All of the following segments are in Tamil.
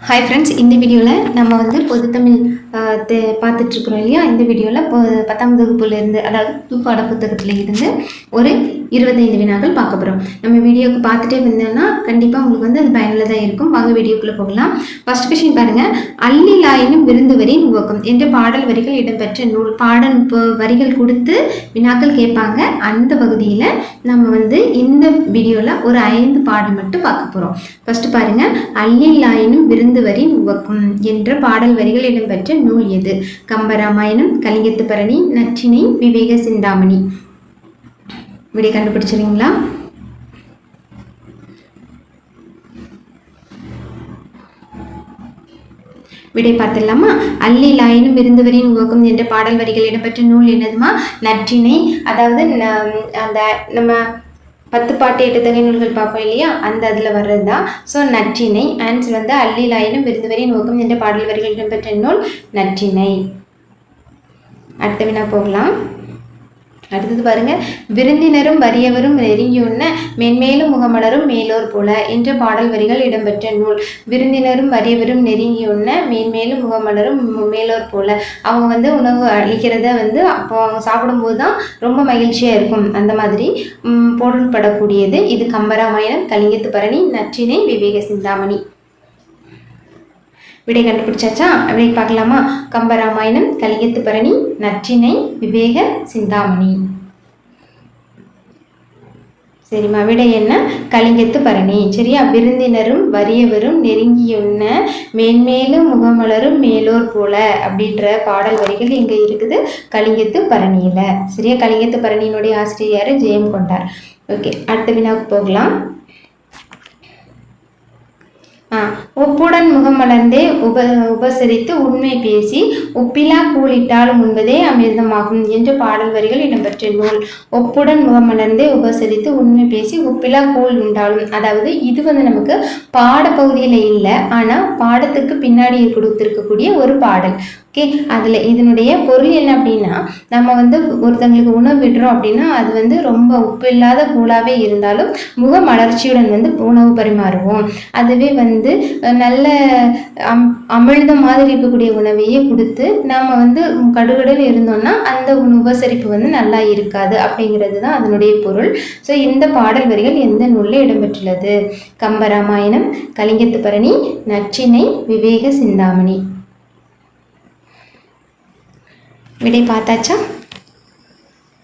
ஹாய் ஃப்ரெண்ட்ஸ் இந்த வீடியோவில் நம்ம வந்து பொதுத்தமிழ் தமிழ் பார்த்துட்ருக்குறோம் இல்லையா? இந்த வீடியோவில் இப்போ பத்தாம் வகுப்புலேருந்து அதாவது தூக்காட புத்தகத்தில் இருந்து ஒரு இருபத்தைந்து வினாக்கள் பார்க்க போகிறோம் நம்ம வீடியோக்கு பார்த்துட்டே வந்தோம்னா கண்டிப்பாக உங்களுக்கு வந்து அது பயனுள்ளதாக இருக்கும். வாங்க வீடியோக்குள்ளே போகலாம். ஃபர்ஸ்ட் கொஷின் பாருங்கள் அல்லிலாயினும் விருந்துவரின் உவக்கம். என்ற பாடல் வரிகள் இடம்பெற்ற நூல். பாடல் இப்போ வரிகள் கொடுத்து வினாக்கள் கேட்பாங்க. அந்த பகுதியில் நம்ம வந்து இந்த வீடியோவில் ஒரு ஐந்து பாடல் மட்டும் பார்க்க போகிறோம் ஃபர்ஸ்ட் பாருங்க. அல்லில்லாயினும் விருந்துவரின் உவக்கும். என்ற பாடல் வரிகள் இடம்பெற்ற நூல் எது? கம்பராமாயணம் கலிங்கத்து பரணி நற்றினை விவேக சிந்தாமணி. விடை கண்டுபிடிச்சிருங்களா விடை பார்த்துடலாமா? அல்லிலாயினும் விருந்துவரின் உவக்கும் என்ற பாடல் வரிகள் இடம்பெற்ற நூல் என்னதுமா? நற்றினை அதாவது அந்த நம்ம பத்து பாட்டு எட்டு தொகை நூல்கள் பார்ப்போம் இல்லையா? அந்த அதில் வர்றது தான் ஸோ நற்றினை ஆன்சர் வந்து அல்லிலாயினும் விருந்துவரின் உவக்கும் என்ற பாடல் வரிகள் இடம்பெற்ற நூல் நற்றினை. அடுத்த வினா போகலாம். அடுத்தது பாருங்க. விருந்தினரும் வறியவரும் நெருங்கியுண்ண மென்மேலும் முகமலரும் மேலோர் போல என்ற பாடல் வரிகள் இடம்பெற்ற நூல். விருந்தினரும் வறியவரும் நெருங்கியுண்ண மேன்மேலும் முகமலரும் மேலோர் போல. அவங்க வந்து உணவு அளிக்கிறத வந்து அப்போ அவங்க சாப்பிடும்போது தான் ரொம்ப மகிழ்ச்சியாக இருக்கும். அந்த மாதிரி பொருள்படக்கூடியது இது கம்பராமாயணம் கலிங்கத்து பரணி நற்றினை விவேக சிந்தாமணி. விடை கண்டுபிடிச்சாச்சா? விடை பார்க்கலாமா? கம்பராமாயணம் கலியத்து பரணி நற்றினை விவேக சிந்தாமணி. சரிம்மா விடை என்ன? கலிங்கத்து பரணி சரியா? விருந்தினரும் வறியவரும் நெருங்கியுண்ண மேன்மேலும் முகமலரும் மேலோர் போல அப்படின்ற பாடல் வரிகள் இங்கே இருக்குது கலிங்கத்து பரணியில் சரியா? கலிங்கத்து பரணியினுடைய ஆசிரியர் ஜெயம் கொண்டார். ஓகே அடுத்த வினாவுக்கு போகலாம். ஒப்புடன் முகமலர்ந்தே உப உபசரித்து உண்மை பேசி உப்பிலா கூலிட்டால் உண்பதே அமிர்தமாகும் என்று பாடல் வரிகள் இடம்பெற்ற நூல். ஒப்புடன் முகமலர்ந்தே உபசரித்து உண்மை பேசி உப்பிலா கூழ் உண்டாலும் அதாவது இது வந்து நமக்கு பாடப்பகுதியில் இல்லை ஆனால் பாடத்துக்கு பின்னாடி கொடுத்துருக்கக்கூடிய ஒரு பாடல். ஓகே அதில் இதனுடைய பொருள் என்ன அப்படின்னா நம்ம வந்து ஒருத்தங்களுக்கு உணவு விடுறோம் அப்படின்னா அது வந்து ரொம்ப உப்பு இல்லாத கூழாகவே இருந்தாலும் முக மலர்ச்சியுடன் வந்து உணவு பரிமாறுவோம். அதுவே வந்து வந்து நல்ல அம் அமிழ்த மாதிரி இருக்கக்கூடிய உணவையே கொடுத்து நாம் வந்து கடுகடுன்னு இருந்தோம்னா அந்த உபசரிப்பு வந்து நல்லா இருக்காது அப்படிங்கிறது தான் அதனுடைய பொருள். ஸோ இந்த பாடல் வரிகள் எந்த நூலில் இடம்பெற்றுள்ளது? கம்பராமாயணம் கலிங்கத்து பரணி விவேக சிந்தாமணி. விடை பார்த்தாச்சா?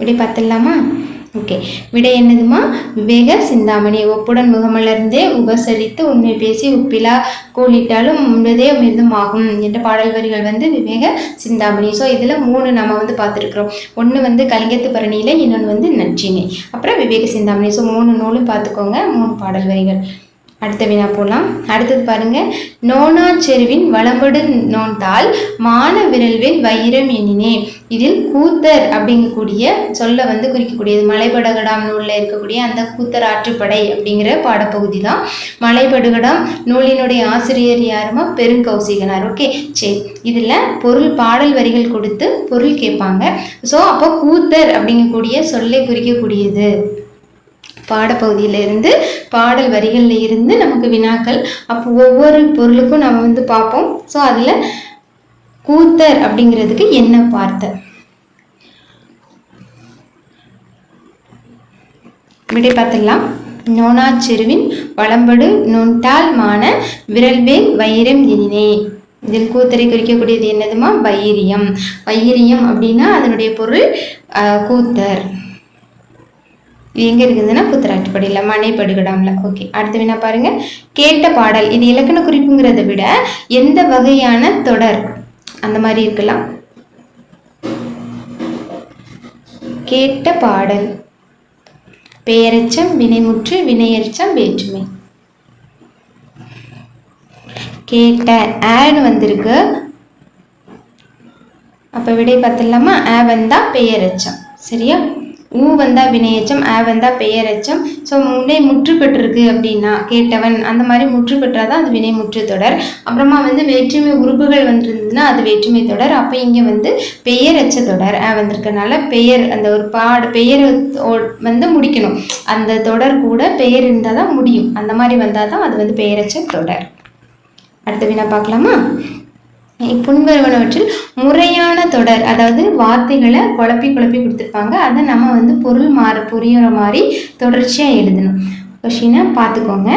விடை பார்த்துடலாமா? ஓகே விடை என்னதுமா? விவேக சிந்தாமணி. ஒப்புடன் முகமலர்ந்தே உபசரித்து உண்மை பேசி உப்பிலா கோலிட்டாலும் உண்பதே ஆகும் என்ற பாடல் வரிகள் வந்து விவேக சிந்தாமணி. ஸோ இதில் மூணு நம்ம வந்து பார்த்துருக்குறோம். ஒன்று வந்து கலிங்கத்து பரணியில் இன்னொன்று வந்து நச்சினை. அப்புறம் விவேக சிந்தாமணி. ஸோ மூணு நூலும் பார்த்துக்கோங்க. மூணு பாடல் வரிகள். அடுத்த வினா போகலாம் அடுத்தது பாருங்க. நோனா செருவின் வளம்படு நோண்டால் மான விரல்வின் வைரம் எண்ணினே. இதில் கூத்தர் அப்படிங்கக்கூடிய சொல்ல வந்து குறிக்கக்கூடியது. மலைபடகடாம் நூலில் இருக்கக்கூடிய அந்த கூத்தர் ஆற்றுப்படை அப்படிங்கிற பாடப்பகுதி தான் மலைபடுகடாம் நூலினுடைய ஆசிரியர் யாருமா? பெருங்கௌசிகனார். ஓகே சரி இதில் பொருள் பாடல் வரிகள் கொடுத்து பொருள் கேட்பாங்க. ஸோ அப்போ கூத்தர் அப்படிங்கக்கூடிய சொல்லை குறிக்கக்கூடியது. பாடப்பகுதியில இருந்து பாடல் வரிகளில் இருந்து நமக்கு வினாக்கள். அப்போ ஒவ்வொரு பொருளுக்கும் நம்ம வந்து பார்ப்போம். ஸோ அதில் கூத்தர் அப்படிங்கிறதுக்கு என்ன பார்த்த விடை பார்த்துடலாம் நோனா வளம்படு நுண்டால் மான விரல்வேல் வைரம் எனினே. இதில் கூத்தரை குறிக்கக்கூடியது என்னதுமா? வைரியம். வைரியம் அப்படின்னா அதனுடைய பொருள் அஹ், கூத்தர். எங்கே இருக்குதுன்னா புத்தராட்டுப்படியில் மனைப்படுகடாமில். ஓகே அடுத்து என்ன பாருங்க. கேட்ட பாடல் இது இலக்கண குறிப்புங்கிறத விட எந்த வகையான தொடர்? அந்த மாதிரி இருக்கலாம். கேட்ட பாடல். பெயரெச்சம் வினைமுற்று வினையச்சம் வேற்றுமை. கேட்ட ஆன்னு வந்திருக்கு. அப்போ விடை பார்த்துடலாமா? ஆ வந்தால் பெயரச்சம் சரியா? ஊ வந்தா வினையச்சம் ஆ வந்தா பெயரச்சம். ஸோ முன்னே முற்று பெற்றிருக்கு அப்படின்னா கேட்டவன் அந்த மாதிரி முற்று பெற்றாதான் அது வினை முற்று தொடர். அப்புறமா வந்து வேற்றுமை உறுப்புகள் வந்திருந்ததுன்னா அது வேற்றுமை தொடர். அப்போ இங்கே வந்து பெயரச்ச தொடர் ஆ வந்திருக்கனால பெயர் அந்த ஒரு பாடு பெயர் வந்து முடிக்கணும். அந்த தொடர் கூட பெயர் இருந்தால் தான் முடியும். அந்த மாதிரி வந்தால் தான் அது வந்து பெயரச்ச தொடர். அடுத்த வினா பார்க்கலாமா? புன்வருவனவற்றில் முறையான தொடர் அதாவது வார்த்தைகளை குழப்பி குழப்பி கொடுத்துருப்பாங்க. அதை நம்ம வந்து பொருள் மாற புரியுற மாதிரி தொடர்ச்சியாக எழுதணும். கொஷினை பார்த்துக்கோங்க.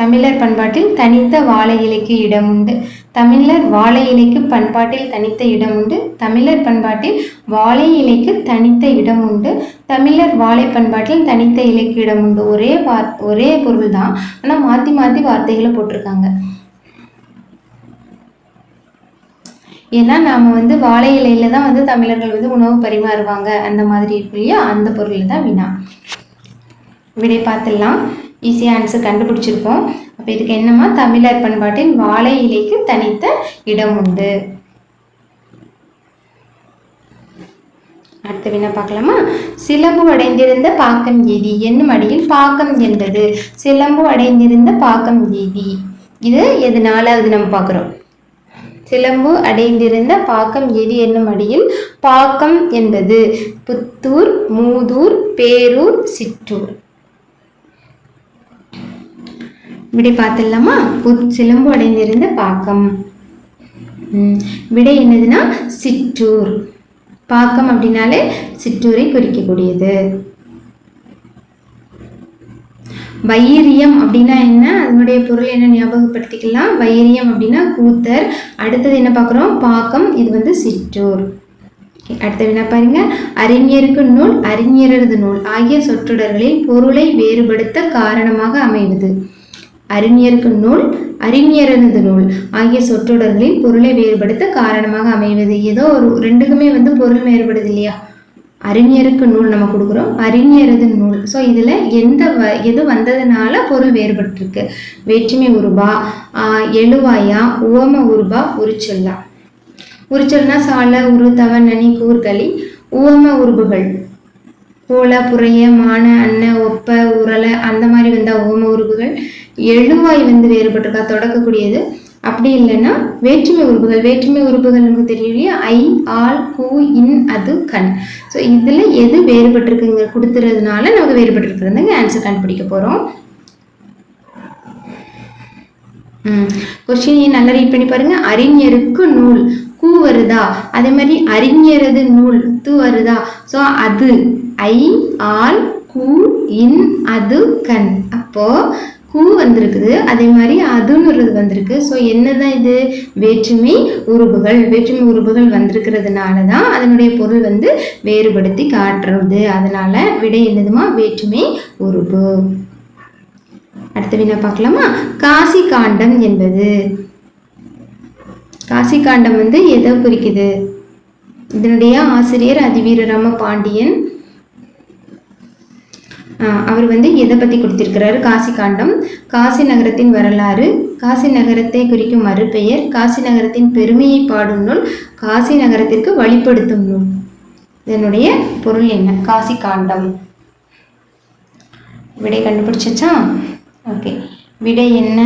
தமிழர் பண்பாட்டில் தனித்த வாழை இலைக்கு இடம் உண்டு. தமிழர் வாழை இலைக்கு பண்பாட்டில் தனித்த இடம் உண்டு. தமிழர் பண்பாட்டில் வாழை இலைக்கு தனித்த இடம் உண்டு. தமிழர் வாழை பண்பாட்டில் தனித்த இலைக்கு இடம் உண்டு. ஒரே வார் ஒரே பொருள் தான் ஆனால் மாற்றி மாற்றி வார்த்தைகளை போட்டிருக்காங்க. ஏன்னா நாம் வந்து வாழை இலையில தான் வந்து தமிழர்கள் வந்து உணவு பரிமாறுவாங்க. அந்த மாதிரி இருக்கு இல்லையா? அந்த பொருள் தான் வினா. விடை பார்த்துடலாம். ஈஸியாக ஆன்சர் கண்டுபிடிச்சிருப்போம். அப்போ இதுக்கு என்னமா தமிழர் பண்பாட்டின் வாழை இலைக்கு தனித்த இடம் உண்டு. அடுத்த வினா பார்க்கலாமா? சிலம்பு அடைந்திருந்த பாக்கம் எதி என்னும் அடியில் பாக்கம் என்பது. சிலம்பு அடைந்திருந்த பாக்கம் எதி இது எது? நாலாவது நம்ம பார்க்குறோம். சிலம்பு அடைந்திருந்த பாக்கம் எது என்னும் அடியில். பாக்கம் என்பது புத்தூர் மூதூர் பேரூர் சிற்றூர். விடை பார்த்துடலாமா? புத் சிலம்பு அடைந்திருந்த பாக்கம். ம், விடை என்னதுன்னா சிற்றூர். பாக்கம் அப்படின்னாலே சிற்றூரை குறிக்கக்கூடியது. வைரியம் அப்படின்னா என்ன? அதனுடைய பொருள் என்ன ஞாபகப்படுத்திக்கலாம். வைரியம் அப்படின்னா கூத்தர். அடுத்தது என்ன பார்க்குறோம்? பாக்கம். இது வந்து சிற்றூர். அடுத்த வினா பாருங்க? அறிஞருக்கு நூல் அறிஞரது நூல் ஆகிய சொற்றொடர்களில் பொருளை வேறுபடுத்த காரணமாக அமைவது. அறிஞருக்கு நூல் அறிஞரது நூல் ஆகிய சொற்றொடர்களில் பொருளை வேறுபடுத்த காரணமாக அமைவது. ஏதோ ஒரு ரெண்டுக்குமே வந்து பொருள் வேறுபடுது இல்லையா? அறிஞருக்கு நூல் நம்ம கொடுக்குறோம். அறிஞரது நூல். ஸோ இதில் எந்த வ எது வந்ததுனால பொருள் வேறுபட்டிருக்கு? வேற்றுமை உருபா எழுவாயா உவம உருபா உரிச்சொல்லா. உரிச்சொல்னா சால உரு தவ நனி கூர்களி உவம உருபுகள். போல புறைய மான அன்ன ஒப்ப உரலை அந்த மாதிரி வந்தால் உவம உருபுகள். எழுவாய் வந்து வேறுபட்டிருக்கா? தொடக்கக்கூடியது. அப்படி இல்லைன்னா வேற்றுமை உறுப்புகள் வேற்றுமை உறுப்புகள் நமக்கு தெரியும் இல்லையா? ஐ ஆல் கூ இன் அது கண். ஸோ இதில் எது வேறுபட்டிருக்குங்க? கொடுத்துறதுனால நமக்கு வேறுபட்டிருக்கிறதுங்க ஆன்சர் கண்டுபிடிக்க போகிறோம் ம் கொஸ்டின் நல்லா ரீட் பண்ணி பாருங்க. அறிஞருக்கு நூல். கூ வருதா? அதே மாதிரி அறிஞரது நூல் து வருதா? ஸோ அது ஐ ஆல் கூ இன் அது கண். அப்போ கூ வந்திருக்குது. அதே மாதிரி அதுன்னு வந்திருக்கு. ஸோ என்னதான் இது? வேற்றுமை உருபுகள் வேற்றுமை உருபுகள் வந்திருக்கிறதுனால தான் அதனுடைய பொருள் வந்து வேறுபடுத்தி காட்டுறது. அதனால விடை என்னதுமா? வேற்றுமை உருபு அடுத்த வினா பார்க்கலாமா? காசி காண்டம் என்பது. காசி காண்டம் வந்து எதை குறிக்குது? இதனுடைய ஆசிரியர் அதிவீரராம பாண்டியன் அவர் வந்து எதை பற்றி கொடுத்திருக்கிறாரு? காசி காண்டம் காசி நகரத்தின் வரலாறு காசி நகரத்தை குறிக்கும் மறுபெயர் காசி நகரத்தின் பெருமையை பாடும் நூல் காசி நகரத்திற்கு வழிபடுத்தும் நூல். இதனுடைய பொருள் என்ன? காசி காண்டம் விடை கண்டுபிடிச்சச்சா ஓகே. விடை என்ன?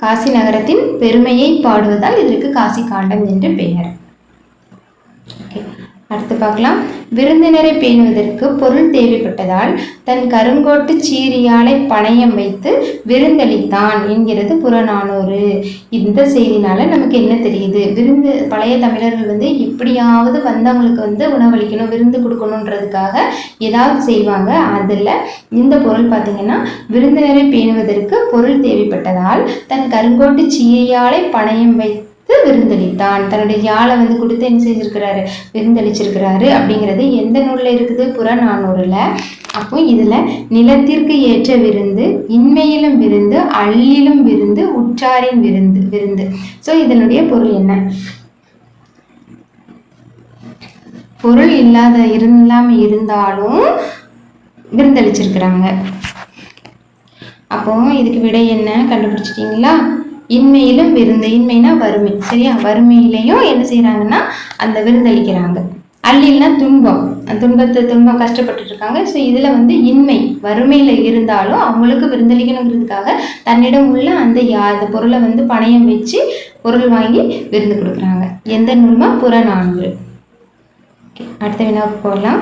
காசி நகரத்தின் பெருமையை பாடுவதால் இதற்கு காசி காண்டம் என்று பெயர். அடுத்து பார்க்கலாம். விருந்தினரை பேணுவதற்கு பொருள் தேவைப்பட்டதால் தன் கருங்கோட்டு சீரியாலை பணையம் வைத்து விருந்தளித்தான் என்கிறது புறநானூறு. இந்த செய்தினால நமக்கு என்ன தெரியுது? விருந்து பழைய தமிழர்கள் வந்து எப்படியாவது வந்தவங்களுக்கு வந்து உணவளிக்கணும் விருந்து கொடுக்கணுன்றதுக்காக ஏதாவது செய்வாங்க. அதில் இந்த பொருள் பார்த்தீங்கன்னா விருந்தினரை பேணுவதற்கு பொருள் தேவைப்பட்டதால் தன் கருங்கோட்டு சீரியாலை பணையம் வைத்து விருந்தளித்தான். தன்னுடைய யாழை வந்து கொடுத்து என்ன செஞ்சிருக்கிறாரு? விருந்தளிச்சிருக்கிறாரு அப்படிங்கிறது எந்த நூலில் இருக்குது? புறநானூறில். அப்போ இதில் நிலத்திற்கு ஏற்ற விருந்து இன்மையிலும் விருந்து அள்ளிலும் விருந்து உற்றாரின் விருந்து விருந்து. ஸோ இதனுடைய பொருள் என்ன? பொருள் இல்லாத இல்லாம இருந்தாலும் விருந்தளிச்சிருக்கிறாங்க. அப்போ இதுக்கு விடை என்ன? கண்டுபிடிச்சிட்டிங்களா? இன்மையிலும் விருந்து இன்மைனா வறுமை சரியா? வறுமையிலையும் என்ன செய்யறாங்கன்னா அந்த விருந்தளிக்கிறாங்க அள்ளில்னா துன்பம். அந்த துன்பத்தை துன்பம் கஷ்டப்பட்டு இருக்காங்க. ஸோ இதில் வந்து இன்மை வறுமையில் இருந்தாலும் அவங்களுக்கு விருந்தளிக்கணுங்கிறதுக்காக தன்னிடம் உள்ள அந்த யா அந்த பொருளை வந்து பணையம் வச்சு பொருள் வாங்கி விருந்து கொடுக்குறாங்க. எந்த நூல்மா புறநானூறு. அடுத்த வினாவுக்கு போகலாம்.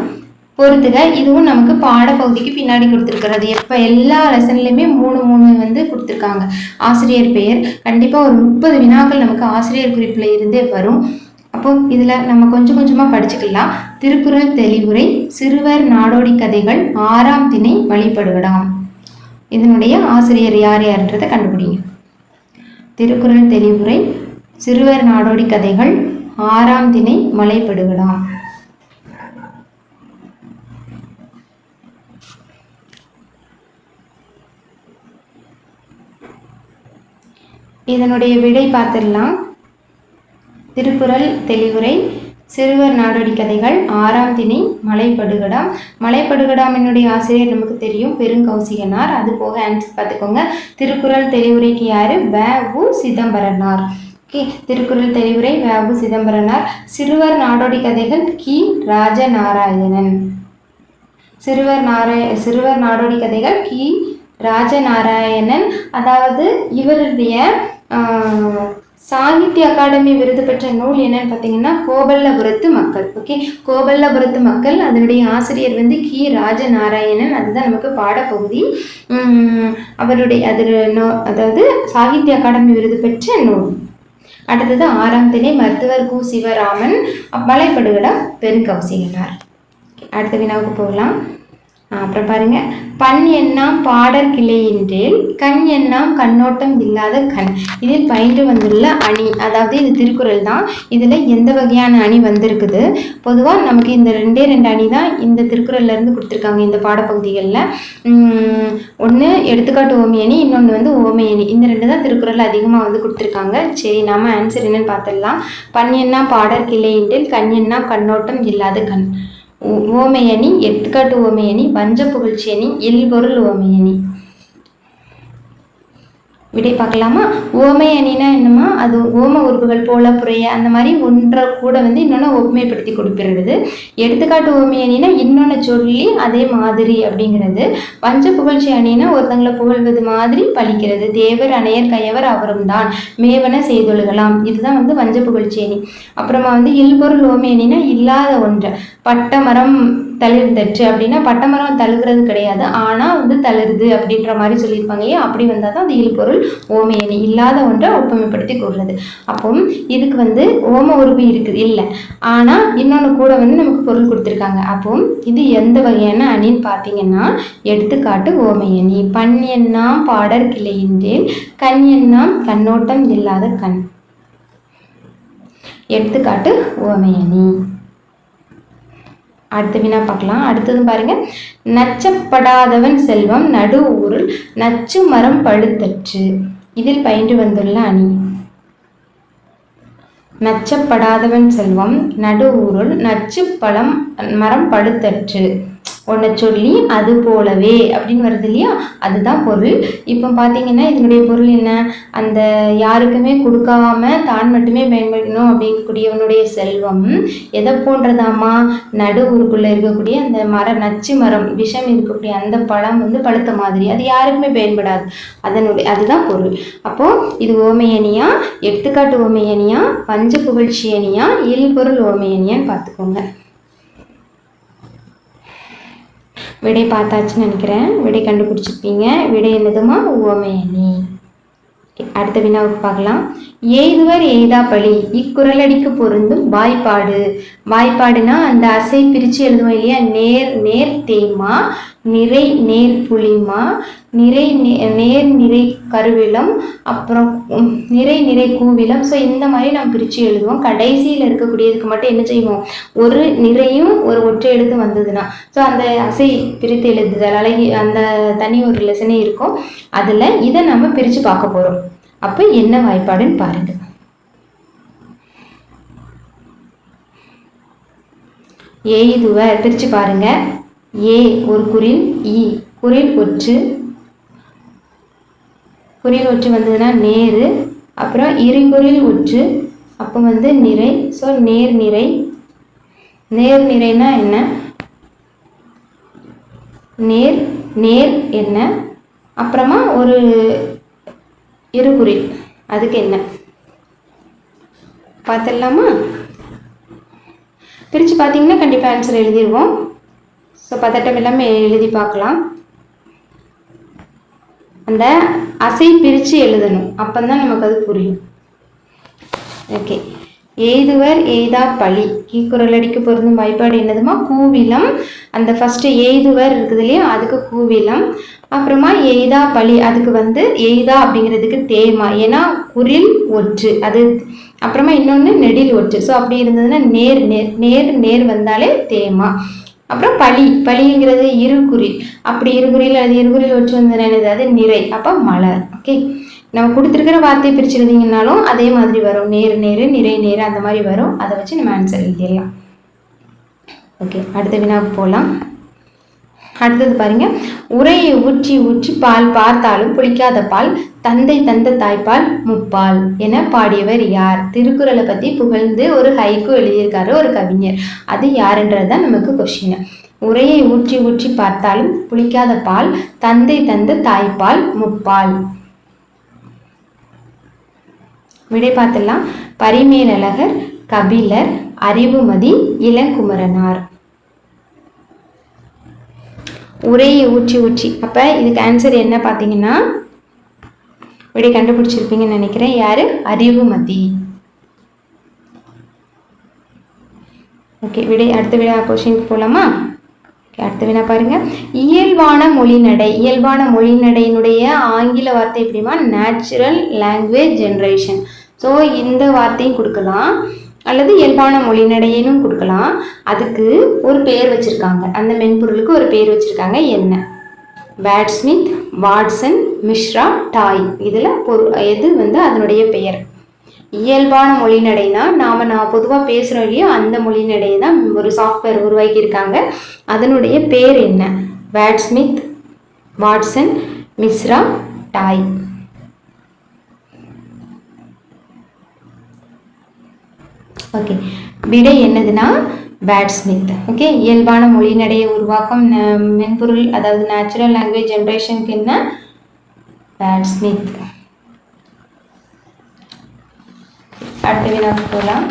பொறுத்துக இதுவும் நமக்கு பாடப்பகுதிக்கு பின்னாடி கொடுத்துருக்கிறது. எப்போ எல்லா லெசன்லையுமே மூணு மூணு வந்து கொடுத்துருக்காங்க. ஆசிரியர் பெயர். கண்டிப்பாக ஒரு முப்பது வினாக்கள் நமக்கு ஆசிரியர் குறிப்பில் இருந்தே வரும். அப்போ இதில் நம்ம கொஞ்சம் கொஞ்சமாக படிச்சுக்கலாம். திருக்குறள் தெளிவுரை சிறுவர் நாடோடி கதைகள் ஆறாம் திணை வழிபடுகடாம். இதனுடைய ஆசிரியர் யார் யார்ன்றதை கண்டுபிடிங்க. திருக்குறள் தெளிவுரை சிறுவர் நாடோடி கதைகள் ஆறாம் திணை மலைப்படுகடாம் இதனுடைய விடை பார்த்துடலாம். திருக்குறள் தெளிவுரை சிறுவர் நாடோடி கதைகள் ஆறாம் திணை மலைப்படுகடாம் மலைப்படுகடாமினுடைய ஆசிரியர் நமக்கு தெரியும் பெருங்கௌசிகனார். அது போக ஆன்சர் பார்த்துக்கோங்க. திருக்குறள் தெளிவுரைக்கு யார்? வ. உ. சிதம்பரனார். ஓகே திருக்குறள் தெளிவுரை வ. உ. சிதம்பரனார். சிறுவர் நாடோடி கதைகள் கி. ராஜநாராயணன். சிறுவர் நாராய சிறுவர் நாடோடி கதைகள் கி. ராஜநாராயணன். அதாவது இவருடைய சாகித்ய அகாடமி விருது பெற்ற நூல் என்னன்னு பார்த்தீங்கன்னா கோபல்லபுரத்து மக்கள். ஓகே? கோபல்லபுரத்து மக்கள் அதனுடைய ஆசிரியர் வந்து கி. ராஜநாராயணன். அதுதான் நமக்கு பாடப்பகுதி. அவருடைய அது நோ- அதாவது சாகித்ய அகாடமி விருது பெற்ற நூல். அடுத்தது ஆறாம் திணை மருத்துவர் கு. சிவராமன். மலைப்படுகடா பெருங்கௌசிகனார். அடுத்த வினாவுக்கு போகலாம். அப்புறம் பாருங்க. பண் எண்ணாம் பாடற் கிளையின்றேல் கண் எண்ணாம் கண்ணோட்டம் இல்லாத கண். இதில் பயின்று வந்துள்ள அணி அதாவது இது திருக்குறள் தான். இதில் எந்த வகையான அணி வந்திருக்குது? பொதுவாக நமக்கு இந்த ரெண்டே ரெண்டு அணி தான் இந்த திருக்குறள்லேருந்து கொடுத்துருக்காங்க இந்த பாடப்பகுதிகளில். ஒன்று எடுத்துக்காட்டு ஓமி அணி இன்னொன்று வந்து ஓமை அணி. இந்த ரெண்டு தான் திருக்குறள் அதிகமாக வந்து கொடுத்துருக்காங்க. சரி நாம ஆன்சர் என்னன்னு பார்த்துடலாம். பண் எண்ணாம் பாடற் கிளையின்றேல் கண் எண்ணாம் கண்ணோட்டம் இல்லாத கண். ஓமையணி எடுத்துக்காட்டு ஓமையணி வஞ்ச புகழ்ச்சியணி இல்பொருள் ஓமையணி விடை பார்க்கலாமா? ஓமை அணினா என்னமா அது ஓம உறுப்புகள் போல புறைய அந்த மாதிரி ஒன்றை கூட வந்து இன்னொன்று ஒப்புமைப்படுத்தி கொடுக்கிறது எடுத்துக்காட்டு ஓமை அணினா இன்னொன்று சொல்லி அதே மாதிரி அப்படிங்கிறது. வஞ்ச புகழ்ச்சி அணினா ஒருத்தங்களை புகழ்வது மாதிரி பழிக்கிறது. தேவர் அணையர் கையவர் அவரும் தான் மேவன செய்தொழுகலாம். இதுதான் வந்து வஞ்ச புகழ்ச்சி அணி. அப்புறமா வந்து இல்பொருள் ஓமை அணினா இல்லாத ஒன்றை. பட்டமரம் தளிர்ந்துச்சு அப்படின்னா பட்டமரம் தழுகிறது கிடையாது. ஆனால் வந்து தளிருது அப்படின்ற மாதிரி சொல்லியிருப்பாங்க ஏன் அப்படி வந்தால் தான் அந்த இல்பொருள் ஓமையணி இல்லாத ஒன்றை ஒப்புமைப்படுத்தி கூறுறது அப்போ இதுக்கு வந்து ஓம உறுப்பு இருக்குது இல்லை. ஆனால் இன்னொன்று கூட வந்து நமக்கு பொருள் கொடுத்துருக்காங்க. அப்போ இது எந்த வகையான அணின்னு பார்த்தீங்கன்னா எடுத்துக்காட்டு ஓமையணி. பண் எண்ணாம் பாடற் கிளையின்றேன் கண் எண்ணாம் கண்ணோட்டம் இல்லாத கண். எடுத்துக்காட்டு ஓமையணி. அடுத்த வினா பார்க்கலாம். அடுத்ததும் பாருங்க. நச்சப்படாதவன் செல்வம் நடு ஊரில் நச்சு மரம் பழுத்தற்று. இதில் பயின்று வந்துள்ள அணி. நச்சப்படாதவன் செல்வம் நடு ஊருள் நச்சு பழம் மரம் பழுத்தற்று. ஒன்றை சொல்லி அது போலவே அப்படின்னு வருது இல்லையா? அதுதான் பொருள். இப்போ பார்த்தீங்கன்னா இதனுடைய பொருள் என்ன? அந்த யாருக்குமே கொடுக்காம தான் மட்டுமே பயன்படுத்தணும் அப்படிங்கக்கூடியவனுடைய செல்வம் எதை போன்றதாமா நடு ஊருக்குள்ளே இருக்கக்கூடிய அந்த மர நச்சு மரம் விஷம் இருக்கக்கூடிய அந்த பழம் வந்து பழுத்த மாதிரி. அது யாருக்குமே பயன்படாது. அதனுடைய அதுதான் பொருள். அப்போ இது ஓமையணியா எடுத்துக்காட்டு ஓமையணியா பஞ்ச புகழ்ச்சி அணியா? இல்பொருள் ஓமையணியான்னு பார்த்துக்கோங்க. விடை பார்த்தாச்சுன்னு நினைக்கிறேன். விடை கண்டுபிடிச்சிருப்பீங்க விடை என்னதுமா ஓமையணி அடுத்த வினாவுக்கு பார்க்கலாம். ஏதுவர் எய்தா பழி. இக்குறளடிக்கு பொருந்தும் வாய்ப்பாடு. வாய்ப்பாடுனா அந்த அசை பிரித்து எழுதுவோம் இல்லையா? நேர் நேர் தேமா நிறை நேர் புளிமா நிறை நே- நேர் நிறை கருவிலம் அப்புறம் நிறை நிறை கூவிலம் ஸோ இந்த மாதிரி நாம் பிரித்து எழுதுவோம். கடைசியில் இருக்கக்கூடியதுக்கு மட்டும் என்ன செய்வோம்? ஒரு நிறையும் ஒரு ஒற்றை எழுத்து வந்ததுன்னா. ஸோ அந்த அசை பிரித்து எழுதுதல் அழகி அந்த தனி ஒரு லெசனே இருக்கும். அதில் இதை நம்ம பிரித்து பார்க்க போகிறோம் அப்போ என்ன வாய்ப்பாடுன்னு பாருங்க. இதுவை பிரித்து பாருங்க. ஏ ஒரு குறில் இ குரில் ஒற்று. குரில் ஒற்று வந்ததுன்னா நேரு. அப்புறம் இருகுறில் ஒற்று. அப்போ வந்து நிறை. ஸோ நேர் நிறை. நேர் நிறைனா என்ன? நேர் நேர் என்ன? அப்புறமா ஒரு இருகுறில் அதுக்கு என்ன? பார்த்துடலாமா பிரித்து பார்த்தீங்கன்னா கண்டிப்பாக ஆன்சர் எழுதிடுவோம் ஸோ பதட்டம் எல்லாமே எழுதி பார்க்கலாம். அந்த அசை பிரித்து எழுதணும். அப்போ தான் நமக்கு அது புரியும். ஓகே எய்துவர் எய்தா பழி. கீக்குரல் அடிக்க பொருந்தும் வாய்ப்பாடு என்னதுமா? கூவிலம். அந்த ஃபஸ்ட்டு எய்துவர் இருக்குது இல்லையா? அதுக்கு கூவிலம். அப்புறமா எய்தா பழி. அதுக்கு வந்து எய்தா அப்படிங்கிறதுக்கு தேமா. ஏன்னா குரில் ஒற்று. அது அப்புறமா இன்னொன்று நெடில் ஒற்று. ஸோ அப்படி இருந்ததுன்னா நேர் நேர் நேர் நேர் வந்தாலே தேமா. அப்புறம் பழி. பழிங்கிறது இருகுறில் அப்படி இருகுறில் அது இருகுறில் ஒற்று வந்து என்னது? அது நிறை. அப்போ மலர். ஓகே நம்ம கொடுத்துருக்கிற வார்த்தையை பிரிச்சிருந்தீங்கனாலும் அதே மாதிரி வரும். நேர் நேர் நிறை நேர் அந்த மாதிரி வரும். அதை வச்சு நம்ம ஆன்சர் எழுதிடலாம். ஓகே அடுத்த வினாவுக்கு போகலாம் அடுத்தது பாருங்க. உரையை ஊற்றி ஊற்றி பால் பார்த்தாலும் புளிக்காத பால் தந்தை தந்த தாய்ப்பால் முப்பால் என பாடியவர் யார்? திருக்குறளை பற்றி புகழ்ந்து ஒரு ஹைக்கு எழுதியிருக்காரு ஒரு கவிஞர். அது யாருன்றது தான் நமக்கு கொஷின் உரையை ஊற்றி ஊற்றி பார்த்தாலும் புளிக்காத பால் தந்தை தந்த தாய்ப்பால் முப்பால். விடை பார்த்துலாம் பரிமேலழகர் கபிலர் அறிவுமதி இளங்குமரனார். உரையை ஊற்றி ஊற்றி. அப்போ இதுக்கு ஆன்சர் என்ன பார்த்தீங்கன்னா? விடை கண்டுபிடிச்சிருப்பீங்கன்னு நினைக்கிறேன். யாரு? அறிவுமதி. ஓகே விடை அடுத்த விடா கொஷினுக்கு போகலாமா அடுத்த வினா பாருங்க? இயல்பான மொழிநடை இயல்பான மொழிநடையினுடைய ஆங்கில வார்த்தை எப்படிமா நேச்சுரல் லாங்குவேஜ் ஜென்ரேஷன் ஸோ இந்த வார்த்தையும் கொடுக்கலாம். அல்லது இயல்பான மொழிநடையினும் கொடுக்கலாம். அதுக்கு ஒரு பேர் வச்சுருக்காங்க. அந்த மென்பொருளுக்கு ஒரு பேர் வச்சுருக்காங்க. என்ன? பேட்ஸ்மித் வாட்சன் மிஸ்ரா டாய் இதில் பொரு எது வந்து அதனுடைய பெயர்? இயல்பான மொழிநடைனா நாம் நான் பொதுவாக பேசுகிறோம் இல்லையோ அந்த மொழிநடையை தான் ஒரு சாஃப்ட்வேர் உருவாக்கியிருக்காங்க. அதனுடைய பேர் என்ன? வேட்ஸ்மித் வாட்சன் மிஸ்ரா டாய் ஓகே விடை என்னதுன்னா பேட்ஸ்மித் ஓகே இயல்பான மொழிநடையை உருவாக்கும் மென்பொருள் அதாவது நேச்சுரல் லாங்குவேஜ் ஜென்ரேஷனுக்கு என்ன? பேட்ஸ்மித் அடுத்த வினாவுக்கு போகலாம்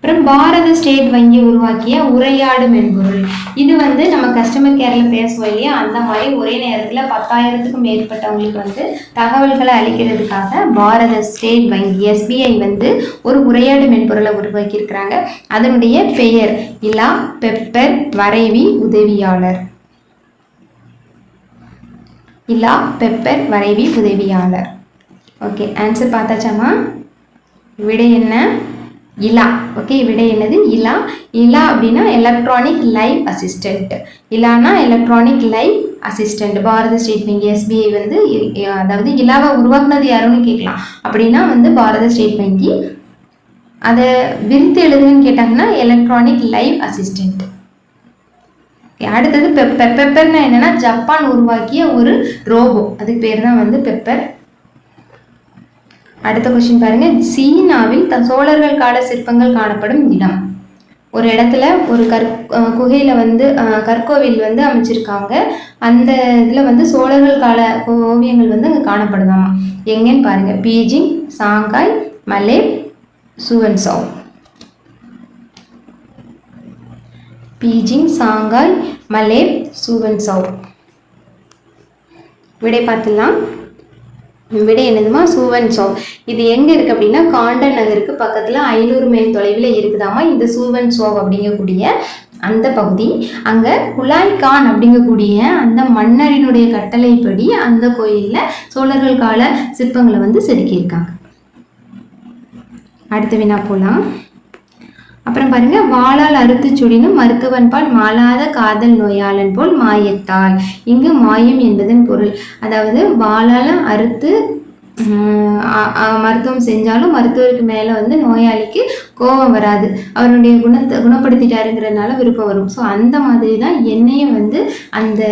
அப்புறம் பாரத ஸ்டேட் வங்கி உருவாக்கிய உரையாடு மென்பொருள். இது வந்து நம்ம கஸ்டமர் கேரில் பேசுவோம் இல்லையா? அந்த மாதிரி ஒரே நேரத்தில் பத்தாயிரத்துக்கும் மேற்பட்டவங்களுக்கு வந்து தகவல்களை அளிக்கிறதுக்காக பாரத ஸ்டேட் வங்கி எஸ்பிஐ வந்து ஒரு உரையாடு மென்பொருளை உருவாக்கியிருக்கிறாங்க. அதனுடைய பெயர் இலா பெப்பர் வரைவி உதவியாளர். இலா பெப்பர் வரைவி உதவியாளர். ஓகே ஆன்சர் பார்த்தாச்சாமா விடை என்ன? இலா. ஓகே விடை என்னது? இலா. இலா அப்படின்னா electronic live assistant இலானா electronic live assistant Bharat state bank SBI வந்து அதாவது இலாவை உருவாக்குனது யாருன்னு கேட்கலாம். அப்படின்னா வந்து பாரத ஸ்டேட் வங்கி அதை விரித்து எழுதுன்னு கேட்டாங்கன்னா எலக்ட்ரானிக் லைவ் அசிஸ்டண்ட் அடுத்தது பெப்பர் பெப்பர்னா என்னென்னா ஜப்பான் உருவாக்கிய ஒரு ரோபோ. அதுக்கு பேர் தான் வந்து பெப்பர் அடுத்த கொஸ்டின் பாருங்க. சீனாவில் த சோழர்கள் கால சிற்பங்கள் காணப்படும் இடம். ஒரு இடத்துல ஒரு கற் குகையில் வந்து கற்கோவில் வந்து அமைச்சிருக்காங்க. அந்த இதில் வந்து சோழர்கள் கால ஓவியங்கள் வந்து அங்கே காணப்படுதாமா? எங்கேன்னு பாருங்கள் பீஜிங் சாங்காய் மலே சுவன்சாவ் பீஜிங் சாங்காய் மலே சூவன்சவ். விடை பார்த்துலாம் விடை என்னதுமா? சூவன் சோவ் இது எங்கே இருக்குது அப்படின்னா காண்டன் நகருக்கு பக்கத்தில் ஐநூறு மைல் தொலைவில் இருக்குதாமா இந்த சூவன் சோவ் அப்படிங்கக்கூடிய அந்த பகுதி. அங்கே குலாய் கான் அப்படிங்கக்கூடிய அந்த மன்னரினுடைய கட்டளைப்படி அந்த கோயிலில் சோழர்கள் கால சிற்பங்களை வந்து செதுக்கியிருக்காங்க. அடுத்த வினா போகலாம் அப்புறம் பாருங்க வாளால் அறுத்து சுடினும் மருத்துவன் பால் மாளாத காதல் நோயாளன் போல் மாயத்தால் இங்கு மாயம் என்பதன் பொருள். அதாவது வாளால் அறுத்து மருத்துவம் செஞ்சாலும் மருத்துவருக்கு மேலே வந்து நோயாளிக்கு கோபம் வராது. அவருடைய குணத்தை குணப்படுத்திட்டாருங்கிறதுனால விருப்பம் வரும். ஸோ அந்த மாதிரி தான் என்னையும் வந்து அந்த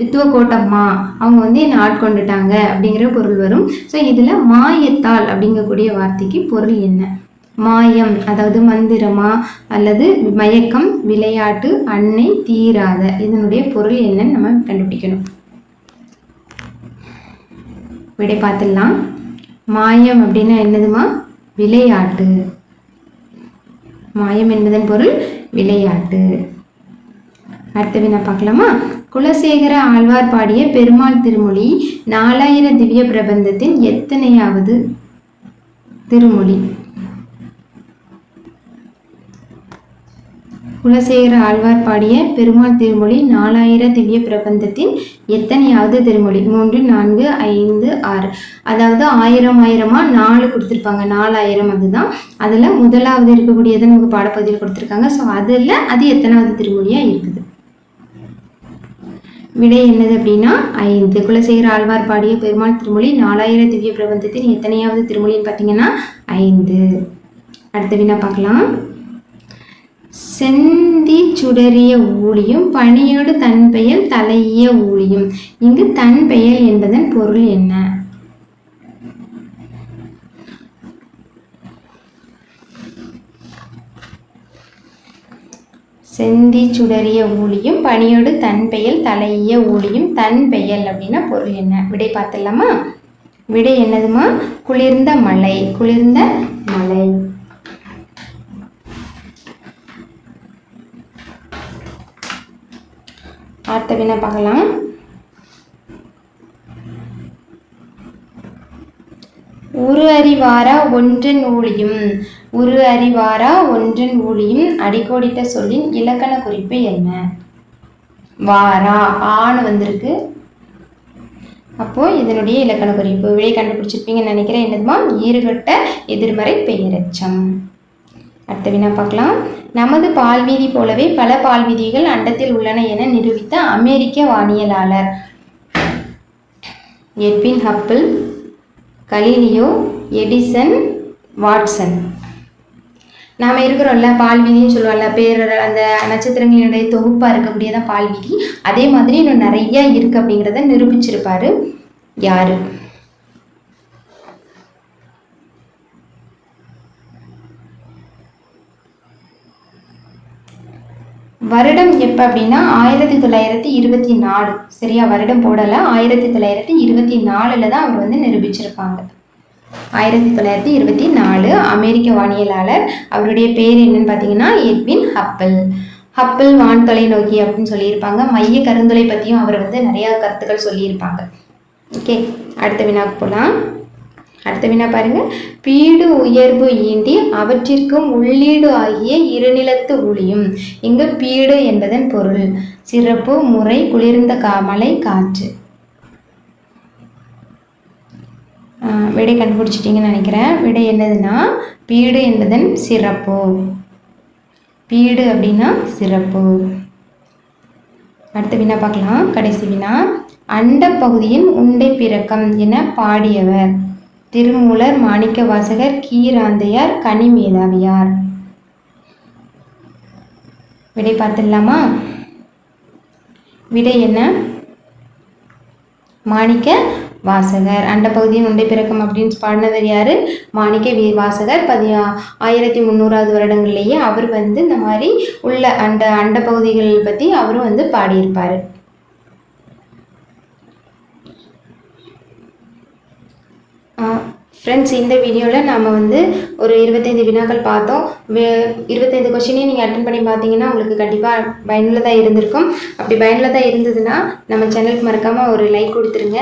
வித்துவ கோட்டம்மா அவங்க வந்து என்னை ஆட்கொண்டுட்டாங்க அப்படிங்கிற பொருள் வரும். ஸோ இதில் மாயத்தால் அப்படிங்கக்கூடிய வார்த்தைக்கு பொருள் என்ன? மாயம் அதாவது மந்திரமா? அல்லது மயக்கம் விளையாட்டு அன்னை தீராத. இதனுடைய பொருள் என்னன்னு நம்ம கண்டுபிடிக்கணும். விடை பார்த்துடலாம். மாயம் அப்படின்னா என்னதுமா? விளையாட்டு. மாயம் என்பதன் பொருள் விளையாட்டு. அடுத்த வினா பார்க்கலாமா? குலசேகர ஆழ்வார் பாடிய பெருமாள் திருமொழி நாலாயிர திவ்ய பிரபந்தத்தின் எத்தனையாவது திருமொழி? குலசேகர ஆழ்வார் பாடிய பெருமாள் திருமொழி நாலாயிர திவ்ய பிரபந்தத்தின் எத்தனையாவது திருமொழி? மூன்று நான்கு ஐந்து ஆறு. அதாவது ஆயிரம் ஆயிரமா? நாலு கொடுத்துருப்பாங்க. நாலாயிரம் அதுதான். அதில் முதலாவது இருக்கக்கூடியதை நமக்கு பாடப்பகுதியில் கொடுத்துருக்காங்க. ஸோ அதில் அது எத்தனாவது திருமொழியாக இருக்குது? விடை என்னது அப்படின்னா ஐந்து. குலசேகர ஆழ்வார் பாடிய பெருமாள் திருமொழி நாலாயிர திவ்ய பிரபந்தத்தின் எத்தனையாவது திருமொழின்னு பார்த்தீங்கன்னா ஐந்து. அடுத்த வினா பார்க்கலாம். செந்தி சுடறிய ஊழியும் பணியோடு தன் பெயர் தலையிய ஊழியும். இங்கு தன் பெயல் என்பதன் பொருள் என்ன? செந்தி சுடறிய ஊழியும் பணியோடு தன் பெயல் தலையிய ஊழியும். தன் பெயல் அப்படின்னா பொருள் என்ன? விடை பார்த்துடலாமா? விடை என்னதுமா? குளிர்ந்த மலை. குளிர்ந்த மலை. அடுத்த வினா பார்க்கலாம். உரு அறிவாரா ஒன்றன் ஊழியும். உரு அறிவாரா ஒன்றன் ஊழியும். அடிக்கோடிட்ட சொல்லின் இலக்கண குறிப்பு என்ன? வாரா ஆணு வந்திருக்கு. அப்போ இதனுடைய இலக்கண குறிப்பு. விடை கண்டுபிடிச்சிருப்பீங்கன்னு நினைக்கிறேன். என்னதுமா? ஈறுகட்ட எதிர்மறை பெயரச்சம். அடுத்த வினா பார்க்கலாம். நமது பால்வீதி போலவே பல பால்வீதிகள் அண்டத்தில் உள்ளன என நிரூபித்த அமெரிக்க வானியலாளர். Edwin Hubble Galileo Edison Watson. நாம் இருக்கிறோம்ல பால்வீதின்னு சொல்லுவோம்ல பேர் அந்த நட்சத்திரங்களினுடைய தொகுப்பாக இருக்கக்கூடியதான் பால்வீதி. அதே மாதிரி இன்னும் நிறையா இருக்குது அப்படிங்கிறத நிரூபிச்சிருப்பார் யார்? வருடம் எப்போ அப்படின்னா ஆயிரத்தி தொள்ளாயிரத்தி இருபத்தி நாலு. சரியா? வருடம் போடலை. ஆயிரத்தி தொள்ளாயிரத்தி இருபத்தி நாலில் தான் அவர் வந்து நிரூபிச்சிருப்பாங்க. ஆயிரத்தி தொள்ளாயிரத்தி இருபத்தி நாலு அமெரிக்க வானியலாளர். அவருடைய பேர் என்னன்னு பார்த்தீங்கன்னா எட்வின் ஹப்பிள். ஹப்பிள் வான் தொலைநோக்கி அப்படின்னு சொல்லியிருப்பாங்க. மைய கருந்துளை பற்றியும் அவர் வந்து நிறையா கருத்துக்கள் சொல்லியிருப்பாங்க. ஓகே அடுத்த வினாக்கு போகலாம் அடுத்த வினா பாருங்க. பீடு உயர்வு ஈண்டி அவற்றிற்கும் உள்ளீடு ஆகிய இருநிலத்து ஒளியும். இங்கு பீடு என்பதன் பொருள். சிறப்பு முறை குளிர்ந்த கா மலை காற்று. விடை கண்டுபிடிச்சிட்டிங்கன்னு நினைக்கிறேன். விடை என்னதுன்னா பீடு என்பதன் சிறப்பு. பீடு அப்படின்னா சிறப்பு. அடுத்த வினா பார்க்கலாம். கடைசி வினா அண்ட பகுதியின் உண்டை பிறக்கம் என பாடியவர். திருமூலர் மாணிக்க வாசகர் கீராந்தையார் கனிமேதாவியார். விடை பார்த்துடலாமா? விடை என்ன? மாணிக்க வாசகர் அண்ட பகுதியின் உண்டை பிறக்கம் அப்படின்னு பாடினவர் யார்? மாணிக்க வி வாசகர் பதி ஆயிரத்தி முந்நூறாவது வருடங்கள்லேயே அவர் வந்து இந்த மாதிரி உள்ள அண்ட அண்ட பகுதிகள் பற்றி அவரும் வந்து பாடியிருப்பார். ஃப்ரெண்ட்ஸ் இந்த வீடியோவில் நாம் வந்து ஒரு இருபத்தைந்து வினாக்கள் பார்த்தோம். இருபத்தைந்து கொஷினையும் நீங்கள் அட்டன் பண்ணி பார்த்தீங்கன்னா உங்களுக்கு கண்டிப்பாக பயனுள்ளதாக இருந்திருக்கும். அப்படி பயனுள்ளதாக இருந்ததுன்னா நம்ம சேனலுக்கு மறக்காமல் ஒரு லைக் கொடுத்துருங்க.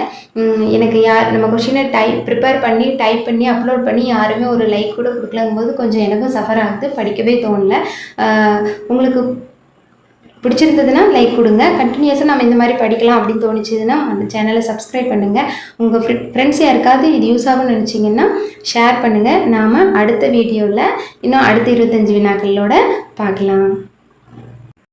எனக்கு யார் நம்ம கொஷினை டைப் ப்ரிப்பேர் பண்ணி டைப் பண்ணி அப்லோட் பண்ணி யாருமே ஒரு லைக் கூட கொடுக்கலங்கும் போது கொஞ்சம் எனக்கும் சஃபர் ஆகுது படிக்கவே தோணல. உங்களுக்கு பிடிச்சிருந்ததுன்னா லைக் கொடுங்க. கண்டினியூஸாக நம்ம இந்த மாதிரி படிக்கலாம் அப்படின்னு தோணுச்சுன்னா அந்த சேனலை சப்ஸ்கிரைப் பண்ணுங்கள் உங்கள் ஃப்ரெண்ட்ஸ் யாருக்காவது இது யூஸ் ஆகும்னு நினச்சிங்கன்னா ஷேர் பண்ணுங்கள் நாம் அடுத்த வீடியோவில் இன்னும் அடுத்த இருபத்தஞ்சு வினாக்களோட பார்க்கலாம்.